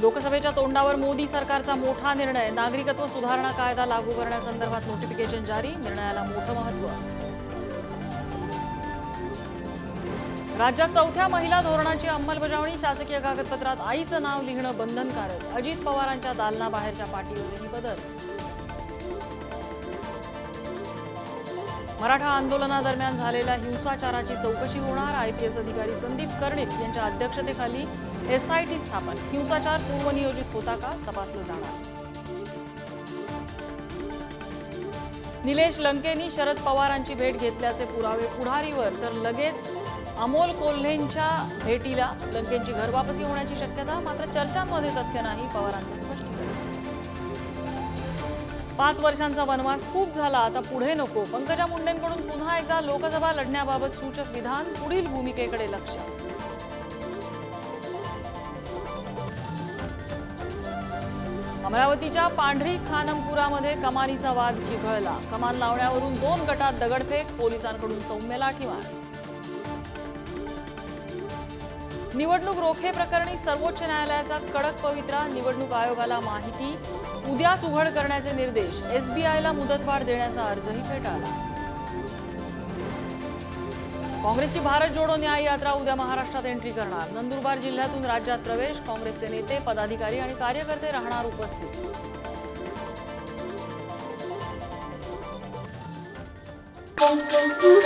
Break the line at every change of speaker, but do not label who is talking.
लोकसभेच्या तोंडावर मोदी सरकारचा मोठा निर्णय नागरिकत्व सुधारणा कायदा लागू करण्यासंदर्भात नोटिफिकेशन जारी निर्णयाला मोठं महत्त्व राज्यात चौथ्या महिला धोरणाची अंमलबजावणी शासकीय कागदपत्रात आईचं नाव लिहिणं बंधनकारक अजित पवारांच्या दालनाबाहेरच्या पाटीवरही बदल. मराठा आंदोलनादरम्यान झालेल्या हिंसाचाराची चौकशी होणार आयपीएस अधिकारी संदीप कर्णिक यांच्या अध्यक्षतेखाली एसआयटी स्थापन. हिंसाचार पूर्वनियोजित होता का तपासलं जाणार. निलेश लंकेनी शरद पवारांची भेट घेतल्याचे पुरावे पुढारीवर तर लगेच अमोल कोल्हेंच्या भेटीला लंकेंची घरवापसी होण्याची शक्यता मात्र चर्चांमध्ये तथ्य नाही पवारांचं स्पष्टीकरण. पाच वर्षांचा वनवास खूप झाला आता पुढे नको. पंकजा मुंडेंकडून पुन्हा एकदा लोकसभा लढण्याबाबत सूचक विधान पुढील भूमिकेकडे लक्ष. अमरावतीच्या पांढरी खानमपुरामध्ये कमानीचा वाद चिघळला. कमान लावण्यावरून दोन गटात दगडफेक पोलिसांकडून सौम्य लाठीमार. निवडणूक रोखे प्रकरणी सर्वोच्च न्यायालयाचा कडक पवित्रा निवडणूक आयोगाला माहिती. उद्याच उघड करण्याचे निर्देश एसबीआयला मुदतवाढ देण्याचा अर्जही फेटाळला काँग्रेसची भारत जोडो न्याय यात्रा उद्या महाराष्ट्रात एंट्री करणार. नंदुरबार जिल्ह्यातून राज्यात प्रवेश काँग्रेसचे नेते पदाधिकारी आणि कार्यकर्ते राहणार उपस्थित.
Thank you.